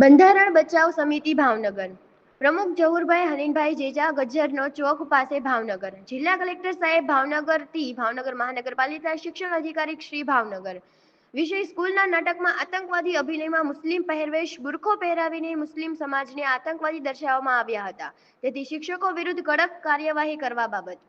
બંધારણ બચાવ સમિતિ ભાવનગર. પ્રમુખ જહુરભાઈ હનીનભાઈ જેજા ગજ્જરનો ચોક પાસે ભાવનગર. જિલ્લા કલેક્ટર સાહેબ ભાવનગરથી ભાવનગર મહાનગરપાલિકા શિક્ષણ અધિકારી શ્રી ભાવનગર. વિષય સ્કૂલના નાટકમાં આતંકવાદી અભિનયમાં મુસ્લિમ પહેરવેશ બુરખો પહેરાવીને મુસ્લિમ સમાજને આતંકવાદી દર્શાવવામાં આવ્યા હતા. તેથી શિક્ષકો વિરુદ્ધ કડક કાર્યવાહી કરવા બાબત.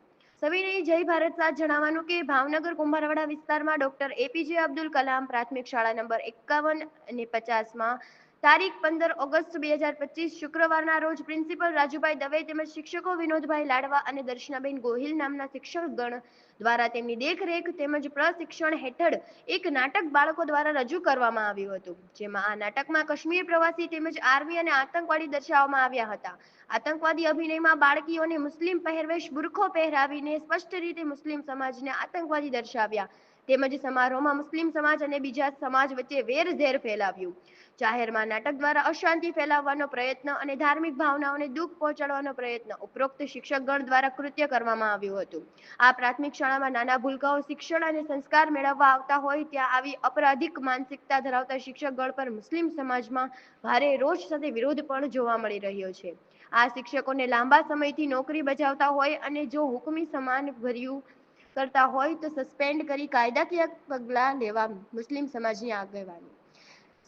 સવિનય જય ભારત સાથ જણાવવાનું કે ભાવનગર કુંભારવાડા વિસ્તારમાં ડોક્ટર એપીજે અબ્દુલ કલામ પ્રાથમિક શાળા નંબર એકાવન અને પચાસમાં તારીખ પંદર ઓગસ્ટ બે હજાર પચીસ શુક્રવારના રોજ પ્રિન્સિપલ રાજુભાઈ દવે તેમજ શિક્ષકો વિનોદભાઈ લાડવા અને દર્શનાબેન ગોહિલ નામના શિક્ષકગણ દ્વારા તેમની દેખરેખ તેમજ પ્રશિક્ષણ હેઠળ એક નાટક બાળકો દ્વારા રજૂ કરવામાં આવ્યું હતું. જેમાં આ નાટકમાં કાશ્મીર પ્રવાસી તેમજ આર્મી અને આતંકવાદી દર્શાવવામાં આવ્યા હતા. આતંકવાદી અભિનયમાં બાળકીઓને મુસ્લિમ પહેરવેશ બુરખો પહેરાવીને સ્પષ્ટ રીતે મુસ્લિમ સમાજને આતંકવાદી દર્શાવ્યા. તેમજ સમારોહમાં મુસ્લિમ સમાજ અને બીજા સમાજ વચ્ચે વેરઝેર ફેલાવ્યું. જાહેરમાં નાટક દ્વારા અશાંતિ ફેલાવવાનો પ્રયત્ન અને ધાર્મિક ભાવનાઓને દુઃખ પહોંચાડવાનો પ્રયત્ન ઉપરોક્ત શિક્ષકગણ દ્વારા કૃત્ય કરવામાં આવ્યું હતું. આ પ્રાથમિક શાળામાં નાના ભૂલકાઓ શિક્ષણ અને સંસ્કાર મેળવવા આવતા હોય ત્યાં આવી અપરાધિક માનસિકતા ધરાવતા શિક્ષકગણ પર મુસ્લિમ સમાજમાં ભારે રોષ સાથે વિરોધ પણ જોવા મળી રહ્યો છે. આ શિક્ષકોને લાંબા સમયથી નોકરી બજાવતા હોય અને જો હુકમી સમાન ભર્યું કરતા હોય તો સસ્પેન્ડ કરી કાયદાકીય પગલાં લેવા મુસ્લિમ સમાજની આગેવાની.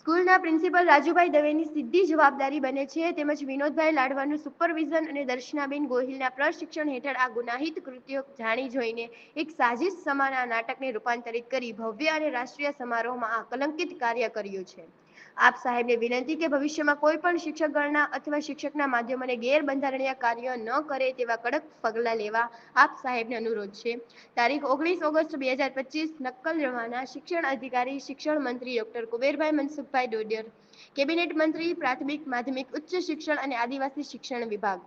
સ્કૂલના પ્રિન્સિપલ રાજુભાઈ દવેની સીધી જવાબદારી બને છે. તેમજ વિનોદભાઈ લાડવાનું સુપરવિઝન અને દર્શનાબેન ગોહિલના પ્રશિક્ષણ હેઠળ આ ગુનાહિત કૃત્યો જાણી જોઈને એક સાજિશ સમાન આ નાટકને રૂપાંતરિત કરી ભવ્ય અને રાષ્ટ્રીય સમારોહમાં આ કલંકિત કાર્ય કર્યું છે. આપ સાહેબને વિનંતી કે ભવિષ્યમાં કોઈ પણ શિક્ષકગણના અથવા શિક્ષકના માધ્યમોને ગેરબંધારણીય કાર્ય ન કરે તેવા કડક પગલાં લેવા આપ સાહેબને અનુરોધ છે. તારીખ ઓગણીસ ઓગસ્ટ બે હજાર પચીસ, નક્કલ રવાના શિક્ષણ અધિકારી, શિક્ષણ મંત્રી ડોક્ટર કુબેરભાઈ મનસુખભાઈ ડોડિયર, કેબિનેટ મંત્રી, પ્રાથમિક, માધ્યમિક, ઉચ્ચ શિક્ષણ અને આદિવાસી શિક્ષણ વિભાગ.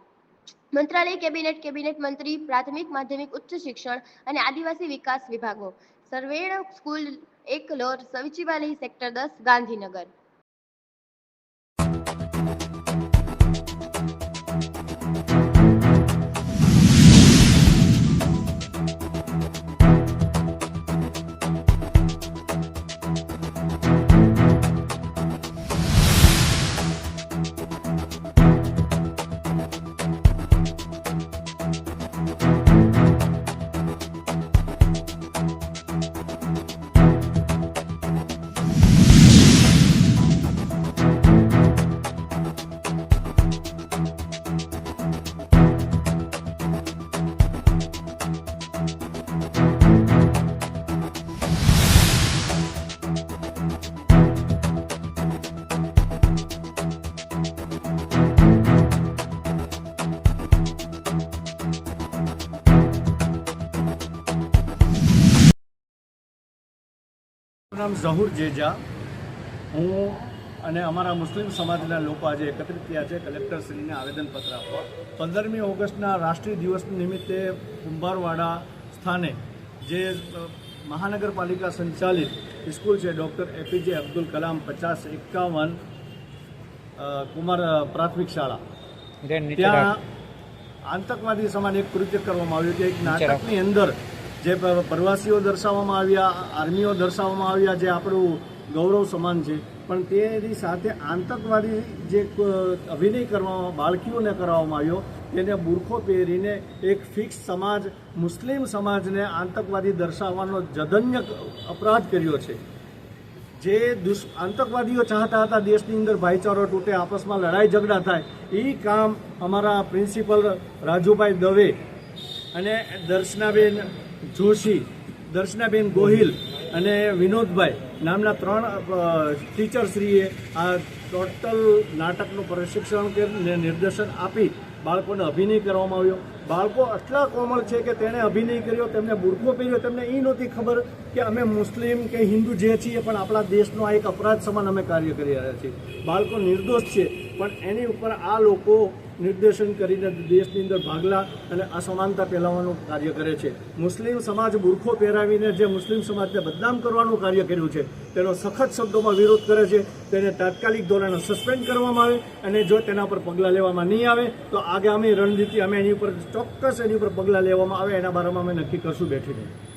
મંત્રાલય, કેબિનેટ કેબિનેટ મંત્રી, પ્રાથમિક, માધ્યમિક, ઉચ્ચ શિક્ષણ અને આદિવાસી વિકાસ વિભાગો. સર્વેણ સ્કૂલ એક લોર સવિચિવાલય સેક્ટર દસ, ગાંધીનગર. નામ ઝહુર જેજા. હું અને અમારા મુસ્લિમ સમાજના લોકો આજે એકત્રિત થયા છે કલેક્ટરશ્રીને આવેદનપત્ર આપવા. પંદરમી ઓગસ્ટના રાષ્ટ્રીય દિવસ નિમિત્તે કુંભારવાડા સ્થાને જે મહાનગરપાલિકા સંચાલિત સ્કૂલ છે ડૉક્ટર એપીજે અબ્દુલ કલામ પચાસ એકાવન કુમાર પ્રાથમિક શાળા. ત્યાં આતંકવાદી સમાન એક કૃત્ય કરવામાં આવ્યું કે એક નાટકની અંદર જે પ્રવાસીઓ દર્શાવવામાં આવ્યા, આર્મીઓ દર્શાવવામાં આવ્યા, જે આપણું ગૌરવ સમાન છે. પણ તેની સાથે આતંકવાદી જે અભિનય કરવામાં, બાળકીઓને કરાવવામાં આવ્યો, તેને બુરખો પહેરીને એક ફિક્સ સમાજ, મુસ્લિમ સમાજને આતંકવાદી દર્શાવવાનો જધન્ય અપરાધ કર્યો છે. જે દુષ, આતંકવાદીઓ ચાહતા હતા દેશની અંદર ભાઈચારો તૂટે, આપસમાં લડાઈ ઝઘડા થાય એ કામ અમારા પ્રિન્સિપલ રાજુભાઈ દવે અને દર્શનાબેન જોશી, દર્શનાબેન ગોહિલ અને વિનોદભાઈ નામના ત્રણ ટીચરશ્રીએ આ ટોટલ નાટકનું પ્રશિક્ષણ કે નિર્દેશન આપી બાળકોને અભિનય કરવામાં આવ્યો. બાળકો આટલા કોમળ છે કે તેણે અભિનય કર્યો, તેમને બુડકો પહેર્યો, તેમને એ નહોતી ખબર કે અમે મુસ્લિમ કે હિન્દુ જે છીએ, પણ આપણા દેશનો આ એક અપરાધ સમાન અમે કાર્ય કરી રહ્યા છીએ. બાળકો નિર્દોષ છે, પણ એની ઉપર આ લોકો નિર્દેશન કરીને દેશની અંદર ભાગલા અને અસમાનતા ફેલાવવાનું કાર્ય કરે છે. મુસ્લિમ સમાજ બુરખો પહેરાવીને જે મુસ્લિમ સમાજને બદનામ કરવાનું કાર્ય કર્યું છે, તેનો સખત શબ્દોમાં વિરોધ કરે છે, તેને તાત્કાલિક ધોરણે સસ્પેન્ડ કરવામાં આવે અને જો તેના પર પગલાં લેવામાં નહીં આવે, તો આગામી રણનીતિ અમે એની ઉપર ચોક્કસ એની ઉપર પગલાં લેવામાં આવે, એના બારામાં અમે નક્કી કરશું બેઠીને